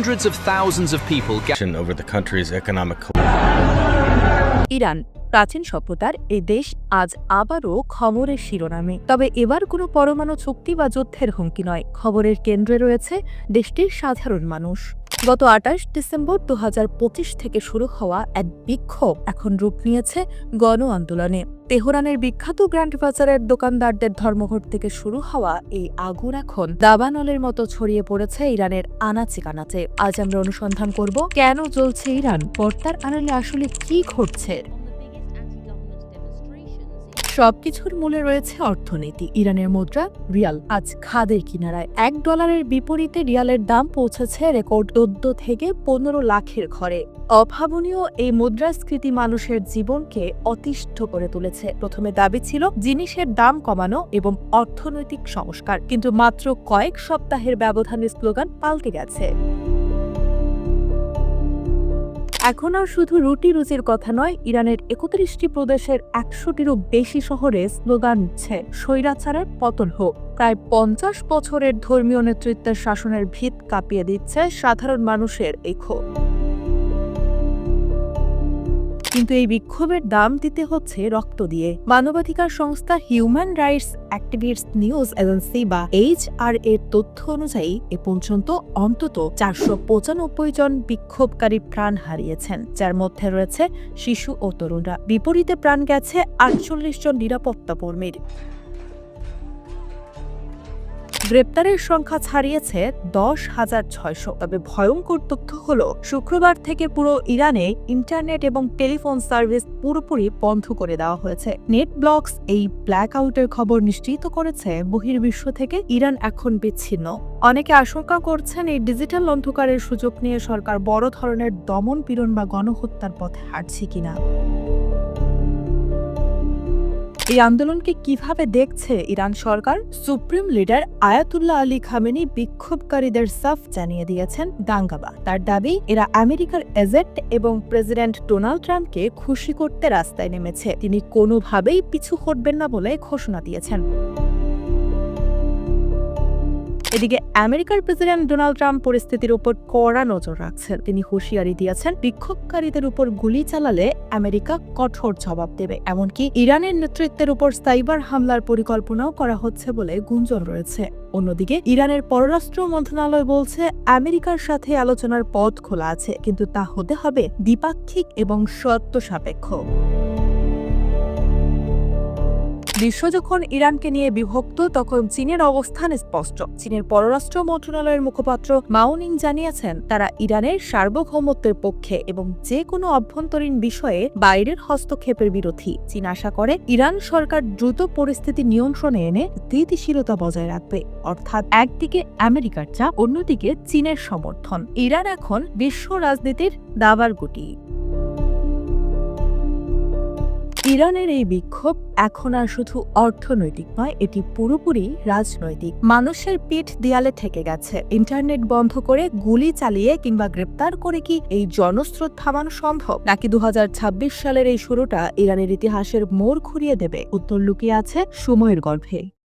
Hundreds of thousands of people gathered over the country's economic Iran প্রাচীন সভ্যতার এই দেশ আজ আবারও খবরের শিরোনামে। তবে এবার কোনো পরমাণু চুক্তি বা যুদ্ধের হুমকি নয়। খবরের কেন্দ্রে রয়েছে দেশটির সাধারণ মানুষ। গত আটাশ ডিসেম্বর দু হাজার পঁচিশ থেকে শুরু হওয়া এক বিক্ষোভ এখন রূপ নিয়েছে গণ আন্দোলনে। তেহরানের বিখ্যাত গ্র্যান্ড বাজারের দোকানদারদের ধর্মঘট থেকে শুরু হওয়া এই আগুন এখন দাবানলের মতো ছড়িয়ে পড়েছে ইরানের আনাচে কানাচে আজ আমরা অনুসন্ধান করব, কেন জ্বলছে ইরান? পর্দার আনলে আসলে কি ঘটছে? সবকিছুর মূলে রয়েছে অর্থনীতি, ইরানের মুদ্রা, রিয়াল। আজ খাদের কিনারায় এক ডলারের বিপরীতে রিয়ালের দাম পৌঁছেছে রেকর্ড চোদ্দ থেকে পনেরো লাখের ঘরে। অভাবনীয় এই মুদ্রাস্ফীতি মানুষের জীবনকে অতিষ্ঠ করে তুলেছে। প্রথমে দাবি ছিল জিনিসের দাম কমানো এবং অর্থনৈতিক সংস্কার, কিন্তু মাত্র কয়েক সপ্তাহের ব্যবধানে স্লোগান পাল্টে গেছে। এখন আর শুধু রুটি রুজির কথা নয়, ইরানের একত্রিশটি প্রদেশের একশোটিরও বেশি শহরে স্লোগান উঠছে স্বৈরাচারের পতন হোক। প্রায় পঞ্চাশ বছরের ধর্মীয় নেতৃত্বের শাসনের ভিত কাঁপিয়ে দিচ্ছে সাধারণ মানুষের এই ক্ষোভ। কিন্তু এই বিক্ষোভের দাম দিতে হচ্ছে রক্ত দিয়ে। মানবাধিকার সংস্থা human rights activist news agency বা এইচ আর এর তথ্য অনুযায়ী এ পর্যন্ত অন্তত চারশো পঁচানব্বই জন বিক্ষোভকারী প্রাণ হারিয়েছেন, যার মধ্যে রয়েছে শিশু ও তরুণরা। বিপরীতে প্রাণ গেছে আটচল্লিশ জন নিরাপত্তা কর্মীর। গ্রেপ্তারের সংখ্যা ছাড়িয়েছে দশ হাজার ছয়শো। তবে ভয়ঙ্কর তথ্য হল, শুক্রবার থেকে পুরো ইরানে ইন্টারনেট এবং টেলিফোন সার্ভিস পুরোপুরি বন্ধ করে দেওয়া হয়েছে। নেট ব্লকস এই ব্ল্যাক আউটের খবর নিশ্চিত করেছে বহির্বিশ্ব থেকে ইরান এখন বিচ্ছিন্ন। অনেকে আশঙ্কা করছেন এই ডিজিটাল অন্ধকারের সুযোগ নিয়ে সরকার বড় ধরনের দমন পীড়ন বা গণহত্যার পথে হাঁটছে কিনা। এই আন্দোলনকে কীভাবে দেখছে ইরান সরকার? Supreme leader Ayatollah Ali Khamenei বিক্ষোভকারীদের সাফ জানিয়ে দিয়েছেন দাঙ্গাবা তার দাবি, এরা আমেরিকার এজেন্ট এবং প্রেসিডেন্ট ডোনাল্ড ট্রাম্পকে খুশি করতে রাস্তায় নেমেছে। তিনি কোনোভাবেই পিছু হটবেন না বলে ঘোষণা দিয়েছেন। এদিকে আমেরিকার প্রেসিডেন্ট ডোনাল্ড ট্রাম্প পরিস্থিতির উপর কড়া নজর রাখছেন। তিনি হুঁশিয়ারি দিয়েছেন, বিক্ষোভকারীদের উপর গুলি চালালে আমেরিকা কঠোর জবাব দেবে। এমনকি ইরানের নেতৃত্বের উপর সাইবার হামলার পরিকল্পনাও করা হচ্ছে বলে গুঞ্জন রয়েছে। অন্যদিকে ইরানের পররাষ্ট্র মন্ত্রণালয় বলছে, আমেরিকার সাথে আলোচনার পথ খোলা আছে, কিন্তু তা হতে হবে দ্বিপাক্ষিক এবং সত্য সাপেক্ষ। বিশ্ব যখন ইরানকে নিয়ে বিভক্ত, তখন চীনের অবস্থান স্পষ্ট। চীনের পররাষ্ট্র মন্ত্রণালয়ের মুখপাত্র মাউনিং জানিয়েছেন, তারা ইরানের সার্বভৌমত্বের পক্ষে এবং যে কোনো অভ্যন্তরীণ বিষয়ে বাইরের হস্তক্ষেপের বিরোধী। চীন আশা করে, ইরান সরকার দ্রুত পরিস্থিতি নিয়ন্ত্রণে এনে স্থিতিশীলতা বজায় রাখবে। অর্থাৎ একদিকে আমেরিকার চাপ, অন্যদিকে চীনের সমর্থন। ইরান এখন বিশ্ব রাজনীতির দাবার গুটি। ইরানের এই বিক্ষোভ এখন আর শুধু অর্থনৈতিক নয়, এটি পুরোপুরি রাজনৈতিক। মানুষের পিঠ দেয়ালে থেকে গেছে। ইন্টারনেট বন্ধ করে গুলি চালিয়ে কিংবা গ্রেপ্তার করে কি এই জনস্রোত থামানো সম্ভব? নাকি দু হাজার ছাব্বিশ সালের এই শুরুটা ইরানের ইতিহাসের মোড় ঘুরিয়ে দেবে? উত্তর লুকিয়ে আছে সময়ের গর্ভে।